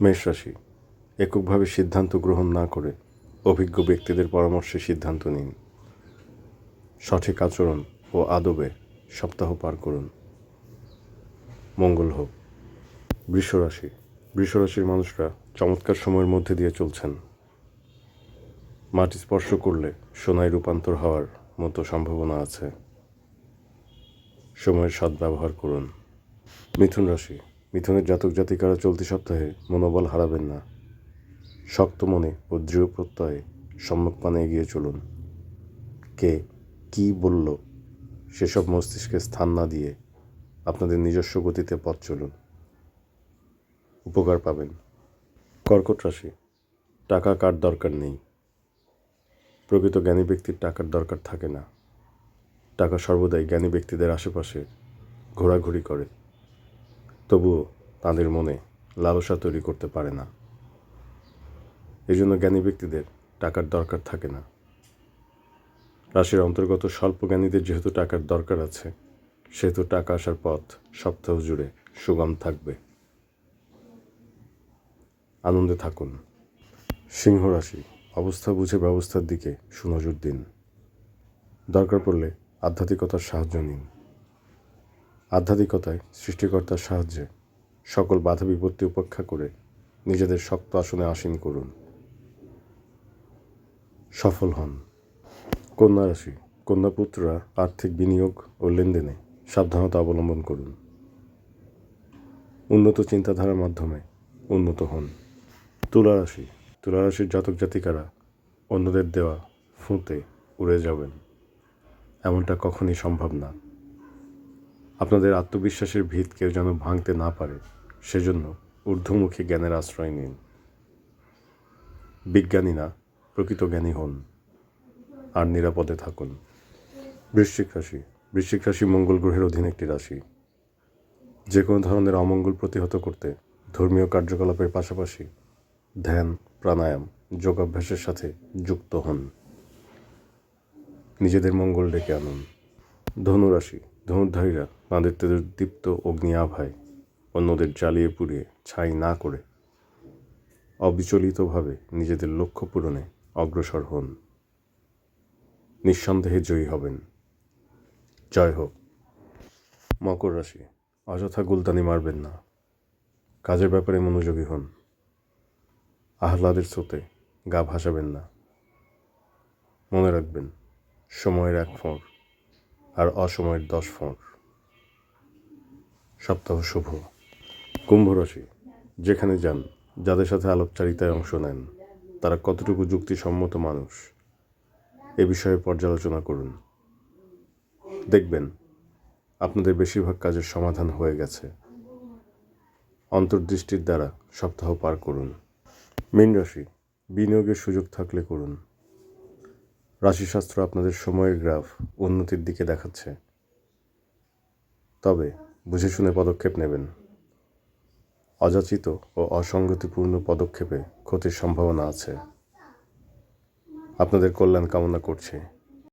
মেষ রাশি, এককভাবে সিদ্ধান্ত গ্রহণ না করে অভিজ্ঞ ব্যক্তিদের পরামর্শে সিদ্ধান্ত নিন। সঠিক আচরণ ও আদবে সপ্তাহ পার করুন। মঙ্গল হোক। বৃষ রাশি, বৃষ রাশির মানুষরা চমৎকার সময়ের মধ্যে দিয়ে চলছেন। মাটি স্পর্শ করলে সোনায় রূপান্তর হওয়ার মতো সম্ভাবনা আছে। সময়ের সদ্ব্যবহার করুন। মিথুন রাশি মিথুনের জাতক জাতিকারা চলতি সপ্তাহে মনোবল হারাবেন না। শক্ত মনে ও দৃঢ় প্রত্যয়ে সম্মুখ পানে এগিয়ে চলুন। কে কি বলল সেসব মস্তিষ্কে স্থান না দিয়ে আপনাদের নিজস্ব গতিতে পথ চলুন। উপকার পাবেন। কর্কট রাশি, টাকা কার দরকার নেই। প্রকৃত জ্ঞানী ব্যক্তির টাকার দরকার থাকে না। টাকা সর্বদাই জ্ঞানী ব্যক্তিদের আশেপাশে ঘোরাঘুরি করে। তবুও তাদের মনে লালসা তৈরি করতে পারে না। এই জন্য জ্ঞানী ব্যক্তিদের টাকার দরকার থাকে না। রাশির অন্তর্গত স্বল্প জ্ঞানীদের যেহেতু টাকার দরকার আছে, সেহেতু টাকা আসার পথ সপ্তাহ জুড়ে সুগম থাকবে। আনন্দে থাকুন। সিংহ রাশি, অবস্থা বুঝে ব্যবস্থার দিকে সুনজর দিন। দরকার পড়লে আধ্যাত্মিকতার সাহায্য নিন। আধ্যাত্মিকতায় সৃষ্টিকর্তার সাহায্যে সকল বাধা বিপত্তি উপেক্ষা করে নিজেদের শক্ত আসনে আসীন করুন। সফল হন। কন্যা রাশি কন্যাপুত্ররা আর্থিক বিনিয়োগ ও লেনদেনে সাবধানতা অবলম্বন করুন। উন্নত চিন্তাধারার মাধ্যমে উন্নত হন। তুলা রাশি, তুলা রাশির জাতক জাতিকারা অন্যদের দেওয়া ফুঁতে উড়ে যাবেন। এমনটা কখনই সম্ভব না। আপনাদের আত্মবিশ্বাসের ভিত কেউ যেন ভাঙতে না পারে, সেজন্য ঊর্ধ্বমুখী জ্ঞানের আশ্রয় নিন। বিজ্ঞানী না প্রকৃত জ্ঞানী হন আর নিরাপদে থাকুন। বৃশ্চিক রাশি। বৃশ্চিক রাশি মঙ্গল গ্রহের অধীন একটি রাশি। যে কোনো ধরনের অমঙ্গল প্রতিহত করতে ধর্মীয় কার্যকলাপের পাশাপাশি ধ্যান, প্রাণায়াম, যোগাভ্যাসের সাথে যুক্ত হন। নিজেদের মঙ্গল ডেকে আনুন। ধনুরাশি। ধনুর্ধারীরা তাঁদের তেজের দীপ্ত অগ্নি আভায় অন্যদের জ্বালিয়ে পুড়িয়ে ছাই না করে অবিচলিতভাবে নিজেদের লক্ষ্য পূরণে অগ্রসর হন। নিঃসন্দেহে জয়ী হবেন। জয় হোক। মকর রাশি, অযথা গুলতানি মারবেন না। কাজের ব্যাপারে মনোযোগী হন। আহ্লাদের স্রোতে গা ভাসাবেন না। মনে রাখবেন, সময়ের এক ফোঁড়। আর অসময়ের দশ ফোঁড়। সপ্তাহ শুভ। কুম্ভ রাশি, যেখানে যান, যাদের সাথে আলোকচারিতায় অংশ নেন, তারা কতটুকু যুক্তিসম্মত মানুষ, এ বিষয়ে পর্যালোচনা করুন। দেখবেন, আপনাদের বেশিরভাগ কাজের সমাধান হয়ে গেছে। অন্তর্দৃষ্টির দ্বারা সপ্তাহ পার করুন। মীন রাশি, বিনিয়োগের সুযোগ থাকলে করুন। রাশিশাস্ত্র আপনাদের সময়ের গ্রাফ উন্নতির দিকে দেখাচ্ছে। তবে বুঝে শুনে পদক্ষেপ নেবেন। অযাচিত ও অসংগতিপূর্ণ পদক্ষেপে ক্ষতির সম্ভাবনা আছে। আপনাদের কল্যাণ কামনা করছে।